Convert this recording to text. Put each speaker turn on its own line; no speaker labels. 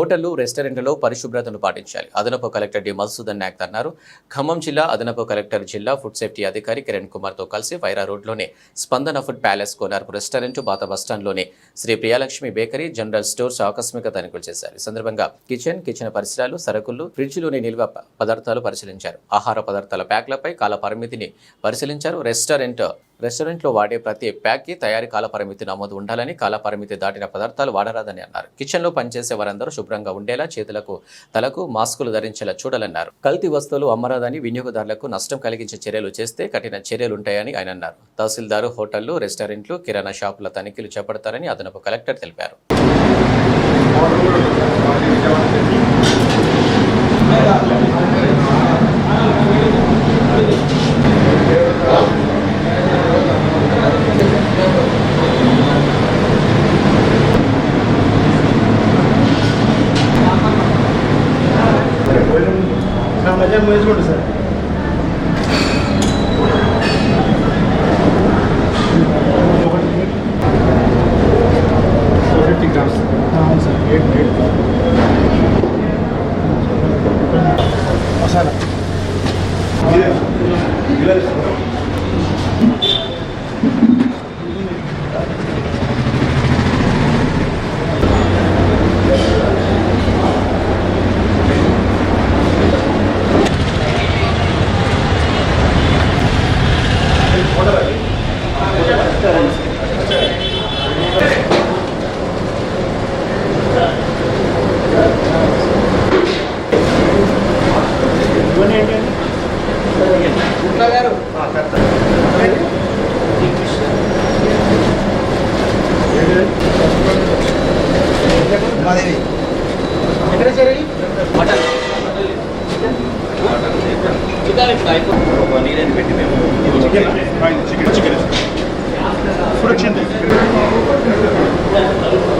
హోటళ్ళు రెస్టారెంట్లలో పరిశుభ్రతను పాటించాలి. అదనపు కలెక్టర్ డి. మధుసూదన్ నాయక్ అన్నారు. ఖమ్మం జిల్లా అదనపు కలెక్టర్ జిల్లా ఫుడ్ సేఫ్టీ అధికారి కిరణ్ కుమార్తో కలిసి వైరా రోడ్లోని స్పందన ఫుడ్ ప్యాలెస్ కోనార్పు రెస్టారెంట్ పాత బస్టాండ్లోని Sri Priyalakshmi bakery general stores ఆకస్మిక తనిఖీలు చేశారు. ఈ సందర్భంగా కిచెన్ కిచెన్ పరిసరాలు సరుకులు ఫ్రిడ్జ్లోని నిల్వ పదార్థాలు పరిశీలించారు. ఆహార పదార్థాల ప్యాక్లపై కాల పరిమితిని పరిశీలించారు. రెస్టారెంట్ రెస్టారెంట్లో వాడే ప్రతి ప్యాక్కి తయారీ కాలపరిమితి నమోదు ఉండాలని కాలపరిమితి దాటిన పదార్థాలు వాడరాదని అన్నారు. కిచెన్లో పనిచేసే వారందరూ శుభ్రంగా ఉండేలా చేతులకు తలకు మాస్కులు ధరించేలా చూడాలన్నారు. కల్తీ వస్తువులు అమ్మరాదని వినియోగదారులకు నష్టం కలిగించే చర్యలు చేస్తే కఠిన చర్యలుంటాయని ఆయన అన్నారు. తహసీల్దారు హోటళ్ళు రెస్టారెంట్లు కిరాణా షాపుల తనిఖీలు చేపడతారని అదనపు కలెక్టర్ తెలిపారు.
నా మధ్య వేసుకోండి సార్. Fifty grams. అవును సార్. Eight eight. మసాలా. ఇది? చికెన్ ఫైన్ చికెన్ చికెన్ ఇప్పుడు వచ్చింది తెలుగు నేర్పడి కలిసి